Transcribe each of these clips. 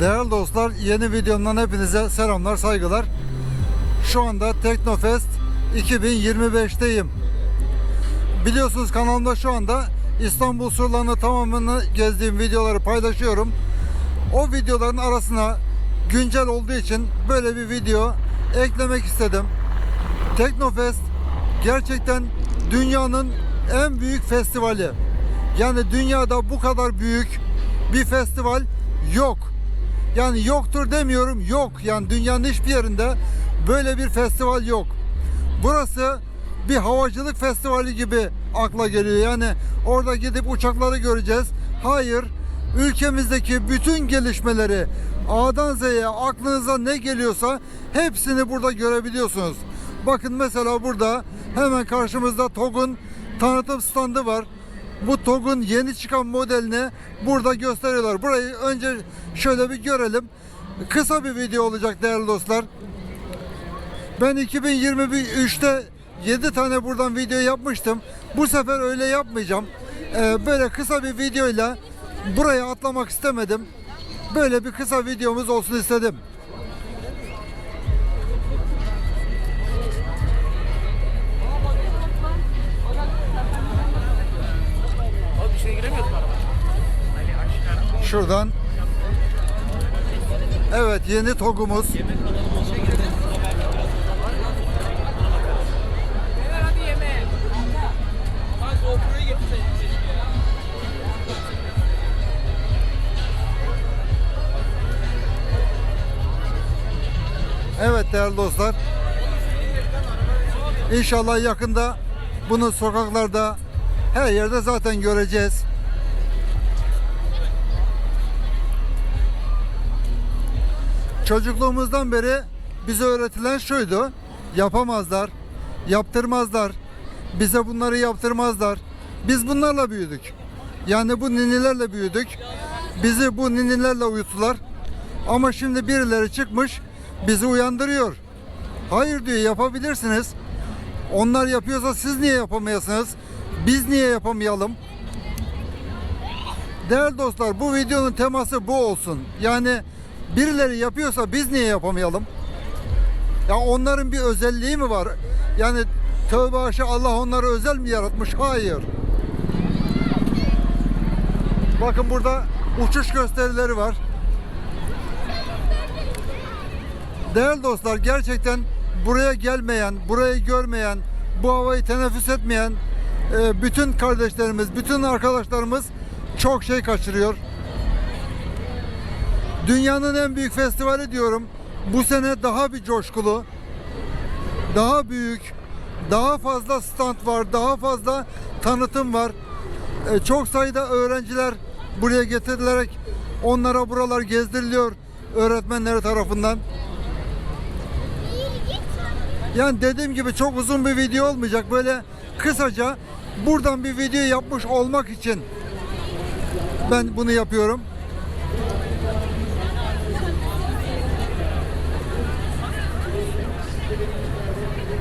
Değerli dostlar yeni videomdan hepinize selamlar saygılar. Şu anda Teknofest 2025'teyim. Biliyorsunuz kanalımda şu anda İstanbul surlarını tamamını gezdiğim videoları paylaşıyorum. O videoların arasına güncel olduğu için böyle bir video eklemek istedim. Teknofest gerçekten dünyanın en büyük festivali. Yani dünyada bu kadar büyük bir festival yok. Yani yoktur demiyorum yok. Yani dünyanın hiçbir yerinde böyle bir festival yok. Burası bir havacılık festivali gibi akla geliyor. Yani orada gidip uçakları göreceğiz. Hayır. Ülkemizdeki bütün gelişmeleri A'dan Z'ye aklınıza ne geliyorsa hepsini burada görebiliyorsunuz. Bakın mesela burada hemen karşımızda TOG'un tanıtım standı var. Bu TOG'un yeni çıkan modelini burada gösteriyorlar. Burayı önce şöyle bir görelim. Kısa bir video olacak değerli dostlar. Ben 2023'te 7 tane buradan video yapmıştım. Bu sefer öyle yapmayacağım. Ee, böyle kısa bir videoyla buraya atlamak istemedim. Böyle bir kısa videomuz olsun istedim. Şuradan. Evet yeni TOG'umuz. Evet değerli dostlar. İnşallah yakında bunu sokaklarda her yerde zaten göreceğiz. Çocukluğumuzdan beri bize öğretilen şuydu. Yapamazlar, yaptırmazlar. Bize bunları yaptırmazlar. Biz bunlarla büyüdük. Yani bu ninilerle büyüdük. Bizi bu ninilerle uyuttular. Ama şimdi birileri çıkmış bizi uyandırıyor. Hayır diyor yapabilirsiniz. Onlar yapıyorsa siz niye yapamayasınız? Biz niye yapamayalım? Değerli dostlar bu videonun teması bu olsun. Yani birileri yapıyorsa biz niye yapamayalım? Ya onların bir özelliği mi var? Yani tövbe haşa Allah onları özel mi yaratmış? Hayır. Bakın burada uçuş gösterileri var. Değerli dostlar gerçekten buraya gelmeyen, burayı görmeyen, bu havayı teneffüs etmeyen e, bütün kardeşlerimiz, bütün arkadaşlarımız çok şey kaçırıyor. Dünyanın en büyük festivali diyorum. Bu sene daha bir coşkulu, daha büyük, daha fazla stand var, daha fazla tanıtım var. E, çok sayıda öğrenciler buraya getirilerek onlara buralar gezdiriliyor öğretmenleri tarafından. Yani dediğim gibi çok uzun bir video olmayacak. Böyle kısaca buradan bir video yapmış olmak için ben bunu yapıyorum.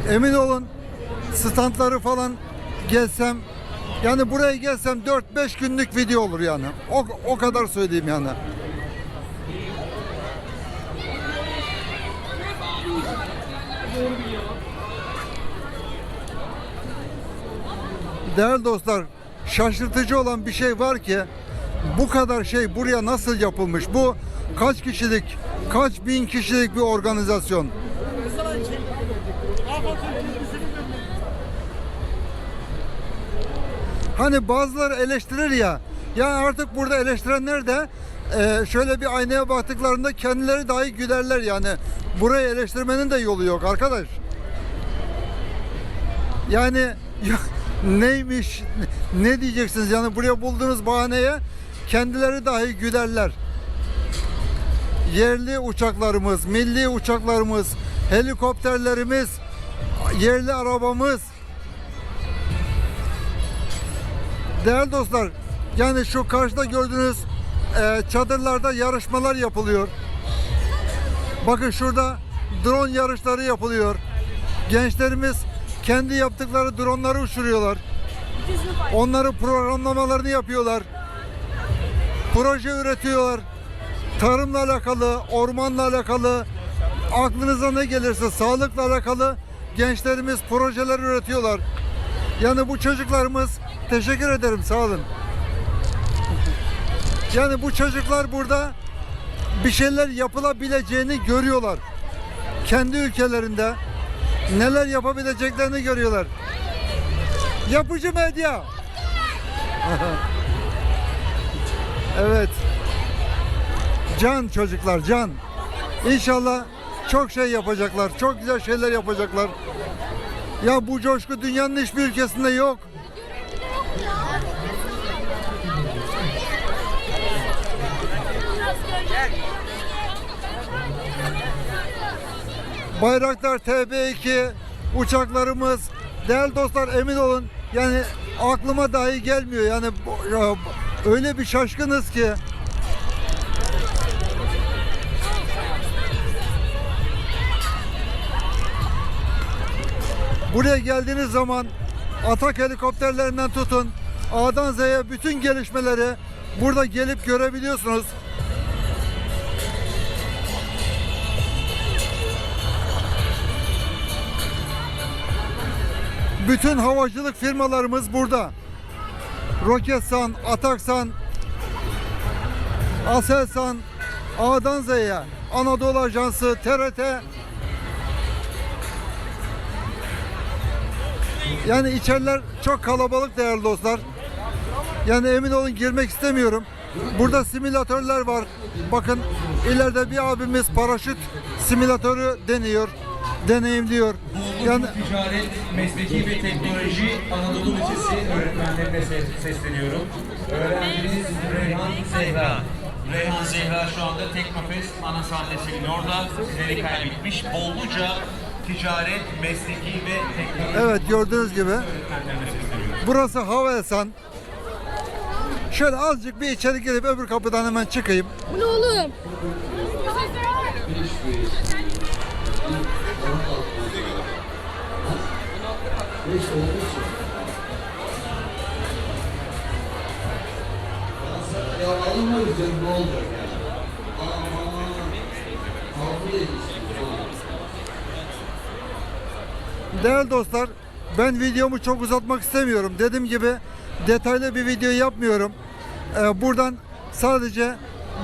Emin olun standları falan gelsem yani buraya gelsem 4-5 günlük video olur yani. O, o kadar söyleyeyim yani. Değerli dostlar, şaşırtıcı olan bir şey var ki bu kadar şey buraya nasıl yapılmış? Bu kaç kişilik, kaç bin kişilik bir organizasyon? Hani bazıları eleştirir ya, ya artık burada eleştirenler de e, şöyle bir aynaya baktıklarında kendileri dahi gülerler yani. Burayı eleştirmenin de yolu yok arkadaş. Yani ya, neymiş ne diyeceksiniz yani buraya bulduğunuz bahaneye kendileri dahi gülerler. Yerli uçaklarımız, milli uçaklarımız, helikopterlerimiz, yerli arabamız. Değerli dostlar, yani şu karşıda gördüğünüz e, çadırlarda yarışmalar yapılıyor. Bakın şurada drone yarışları yapılıyor. Gençlerimiz kendi yaptıkları dronları uçuruyorlar. Onları programlamalarını yapıyorlar. Proje üretiyorlar. tarımla alakalı, ormanla alakalı, aklınıza ne gelirse sağlıkla alakalı gençlerimiz projeler üretiyorlar. Yani bu çocuklarımız teşekkür ederim sağ olun. Yani bu çocuklar burada bir şeyler yapılabileceğini görüyorlar. Kendi ülkelerinde neler yapabileceklerini görüyorlar. Yapıcı medya. evet. Can çocuklar can. İnşallah çok şey yapacaklar. Çok güzel şeyler yapacaklar. Ya bu coşku dünyanın hiçbir ülkesinde yok. Bayraktar TB2 uçaklarımız değerli dostlar emin olun yani aklıma dahi gelmiyor yani ya, öyle bir şaşkınız ki buraya geldiğiniz zaman atak helikopterlerinden tutun A'dan Z'ye bütün gelişmeleri burada gelip görebiliyorsunuz. Bütün havacılık firmalarımız burada. Roketsan, Ataksan, Aselsan, A'dan Z'ye, Anadolu Ajansı, TRT. Yani içeriler çok kalabalık değerli dostlar. Yani emin olun girmek istemiyorum. Burada simülatörler var. Bakın ileride bir abimiz paraşüt simülatörü deniyor, deneyimliyor. Yani Ticaret, Mesleki ve Teknoloji Anadolu Lisesi öğretmenlerine ses- sesleniyorum. Öğrenciniz Reyhan Zehra. Reyhan Zehra şu anda Teknofest ana sahnesinin orada sizleri kaybetmiş. Bolluca ticaret, mesleki ve teknoloji evet gördüğünüz gibi burası Havelsan. Şöyle azıcık bir içeri girip öbür kapıdan hemen çıkayım. Bu ne oğlum? Ya alınmıyoruz canım ne olacak yani? Aman. Altı da Değerli dostlar, ben videomu çok uzatmak istemiyorum. Dediğim gibi detaylı bir video yapmıyorum. Ee, buradan sadece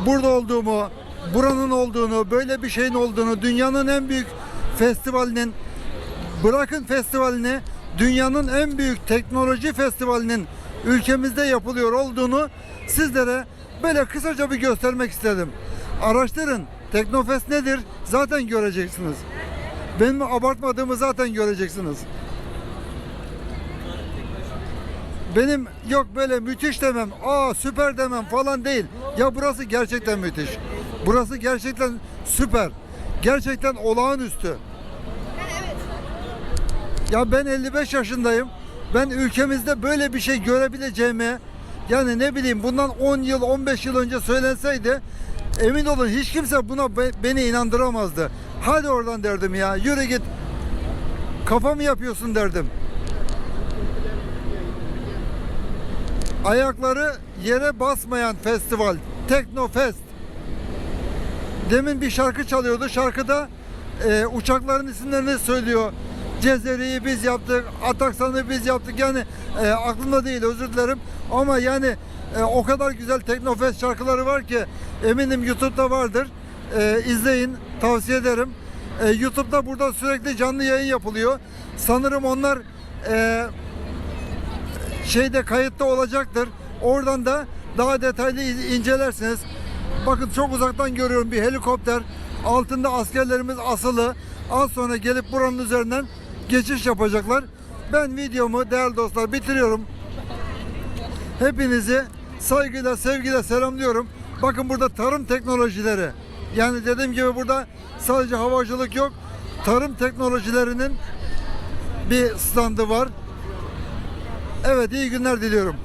burada olduğumu, buranın olduğunu, böyle bir şeyin olduğunu, dünyanın en büyük festivalinin, bırakın festivalini, dünyanın en büyük teknoloji festivalinin ülkemizde yapılıyor olduğunu sizlere böyle kısaca bir göstermek istedim. Araştırın. Teknofest nedir? Zaten göreceksiniz. Benim abartmadığımı zaten göreceksiniz. Benim yok böyle müthiş demem, aa süper demem falan değil. Ya burası gerçekten müthiş. Burası gerçekten süper. Gerçekten olağanüstü. Ya ben 55 yaşındayım. Ben ülkemizde böyle bir şey görebileceğimi yani ne bileyim bundan 10 yıl 15 yıl önce söylenseydi emin olun hiç kimse buna be- beni inandıramazdı. Hadi oradan derdim ya yürü git. Kafa mı yapıyorsun derdim. Ayakları yere basmayan festival. Teknofest. Demin bir şarkı çalıyordu. Şarkıda e, uçakların isimlerini söylüyor. Cezeri'yi biz yaptık, Ataksan'ı biz yaptık. Yani e, aklımda değil özür dilerim. Ama yani e, o kadar güzel Teknofest şarkıları var ki eminim YouTube'da vardır. E, izleyin, tavsiye ederim. E, YouTube'da burada sürekli canlı yayın yapılıyor. Sanırım onlar e, şeyde kayıtta olacaktır. Oradan da daha detaylı iz- incelersiniz. Bakın çok uzaktan görüyorum bir helikopter. Altında askerlerimiz asılı. Az sonra gelip buranın üzerinden geçiş yapacaklar. Ben videomu değerli dostlar bitiriyorum. Hepinizi saygıyla, sevgiyle selamlıyorum. Bakın burada tarım teknolojileri. Yani dediğim gibi burada sadece havacılık yok. Tarım teknolojilerinin bir standı var. Evet iyi günler diliyorum.